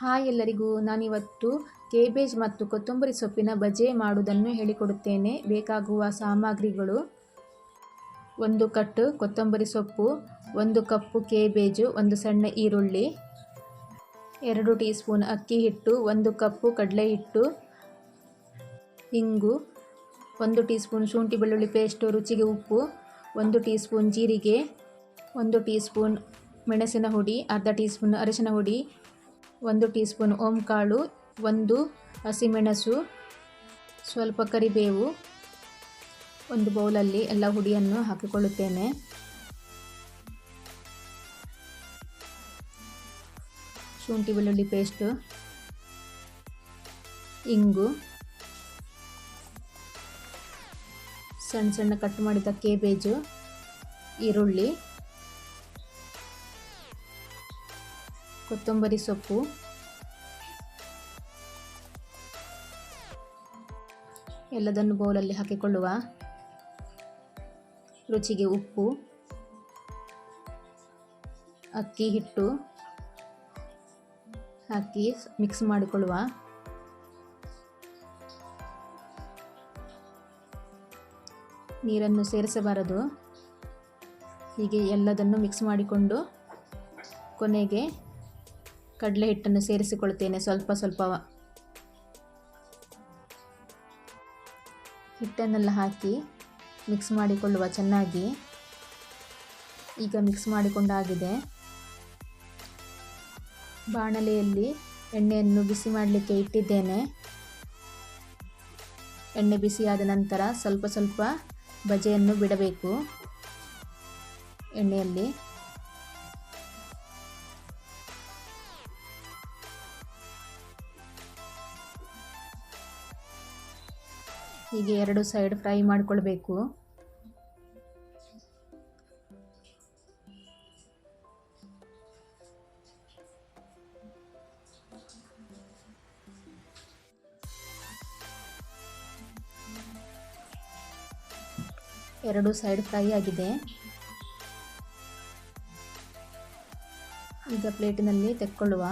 Hi ಎಲ್ಲರಿಗೂ. ನಾನಿವತ್ತು ಕೇಬೇಜ್ ಮತ್ತು ಕೊತ್ತಂಬರಿ ಸೊಪ್ಪಿನ ಬಜೆ ಮಾಡುವುದನ್ನು ಹೇಳಿಕೊಡುತ್ತೇನೆ. ಬೇಕಾಗುವ ಸಾಮಗ್ರಿಗಳು ಒಂದು ಕಟ್ಟು ಕೊತ್ತಂಬರಿ ಸೊಪ್ಪು, ಒಂದು ಕಪ್ಪು ಕೇಬೇಜು, ಒಂದು ಸಣ್ಣ ಈರುಳ್ಳಿ, ಎರಡು ಟೀ ಸ್ಪೂನ್ ಅಕ್ಕಿ ಹಿಟ್ಟು, ಒಂದು ಕಪ್ಪು ಕಡಲೆ ಹಿಟ್ಟು, ಇಂಗು, ಒಂದು ಟೀ ಸ್ಪೂನ್ ಶುಂಠಿ ಬೆಳ್ಳುಳ್ಳಿ ಪೇಸ್ಟು, ರುಚಿಗೆ ಉಪ್ಪು, ಒಂದು ಟೀ ಸ್ಪೂನ್ ಜೀರಿಗೆ, ಒಂದು ಟೀ ಸ್ಪೂನ್ ಮೆಣಸಿನ ಹುಡಿ, ಅರ್ಧ ಟೀ ಸ್ಪೂನ್ ಅರಿಶಿನ ಹುಡಿ ಒಂದು ಟೀ ಸ್ಪೂನ್ ಕಾಳು ಒಂದು ಹಸಿಮೆಣಸು, ಸ್ವಲ್ಪ ಕರಿಬೇವು, ಒಂದು ಬೌಲಲ್ಲಿ ಎಲ್ಲ ಹುಡಿಯನ್ನು ಹಾಕಿಕೊಳ್ಳುತ್ತೇನೆ. ಶುಂಠಿ ಬೆಳ್ಳುಳ್ಳಿ ಪೇಸ್ಟು, ಇಂಗು, ಸಣ್ಣ ಸಣ್ಣ ಕಟ್ ಮಾಡಿದ ಕೇಬೇಜು, ಈರುಳ್ಳಿ ಕೊತ್ತಂಬರಿ ಸೊಪ್ಪು. ಎಲ್ಲದನ್ನು ಬೌಲಲ್ಲಿ ಹಾಕಿಕೊಳ್ಳುವ ರುಚಿಗೆ ಉಪ್ಪು, ಅಕ್ಕಿ, ಹಿಟ್ಟು ಹಾಕಿ ಮಿಕ್ಸ್ ಮಾಡಿಕೊಳ್ಳುವ. ನೀರನ್ನು ಸೇರಿಸಬಾರದು. ಹೀಗೆ ಎಲ್ಲದನ್ನು ಮಿಕ್ಸ್ ಮಾಡಿಕೊಂಡು ಕೊನೆಗೆ ಕಡಲೆ ಹಿಟ್ಟನ್ನು ಸೇರಿಸಿಕೊಳ್ಳುತ್ತೇನೆ ಸ್ವಲ್ಪ ಸ್ವಲ್ಪ. ಹಿಟ್ಟನ್ನೆಲ್ಲ ಹಾಕಿ ಮಿಕ್ಸ್ ಮಾಡಿಕೊಳ್ಳುವ ಚೆನ್ನಾಗಿ. ಈಗ ಮಿಕ್ಸ್ ಮಾಡಿಕೊಂಡಾಗಿದೆ. ಬಾಣಲೆಯಲ್ಲಿ ಎಣ್ಣೆಯನ್ನು ಬಿಸಿ ಮಾಡಲಿಕ್ಕೆ ಇಟ್ಟಿದ್ದೇನೆ. ಎಣ್ಣೆ ಬಿಸಿಯಾದ ನಂತರ ಸ್ವಲ್ಪ ಸ್ವಲ್ಪ ಬಜೆಯನ್ನು ಬಿಡಬೇಕು. ಎಣ್ಣೆಯಲ್ಲಿ ಹೀಗೆ ಎರಡು ಸೈಡ್ ಫ್ರೈ ಮಾಡಿಕೊಳ್ಬೇಕು. ಎರಡು ಸೈಡ್ ಫ್ರೈ ಆಗಿದೆ. ಈಗ ಪ್ಲೇಟಿನಲ್ಲಿ ತೆಕ್ಕೊಳ್ಳುವ.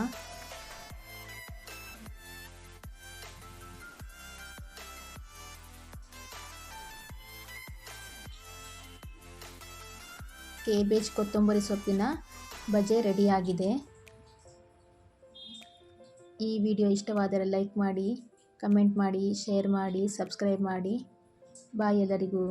ಕೇಬೇಜ್ ಕೊತ್ತಂಬರಿ ಸೊಪ್ಪಿನ ಬಜೆ ರೆಡಿಯಾಗಿದೆ. ಈ ವಿಡಿಯೋ ಇಷ್ಟವಾದರೆ ಲೈಕ್ ಮಾಡಿ, ಕಮೆಂಟ್ ಮಾಡಿ, ಶೇರ್ ಮಾಡಿ, ಸಬ್ಸ್ಕ್ರೈಬ್ ಮಾಡಿ. ಬಾಯ್ ಎಲ್ಲರಿಗೂ.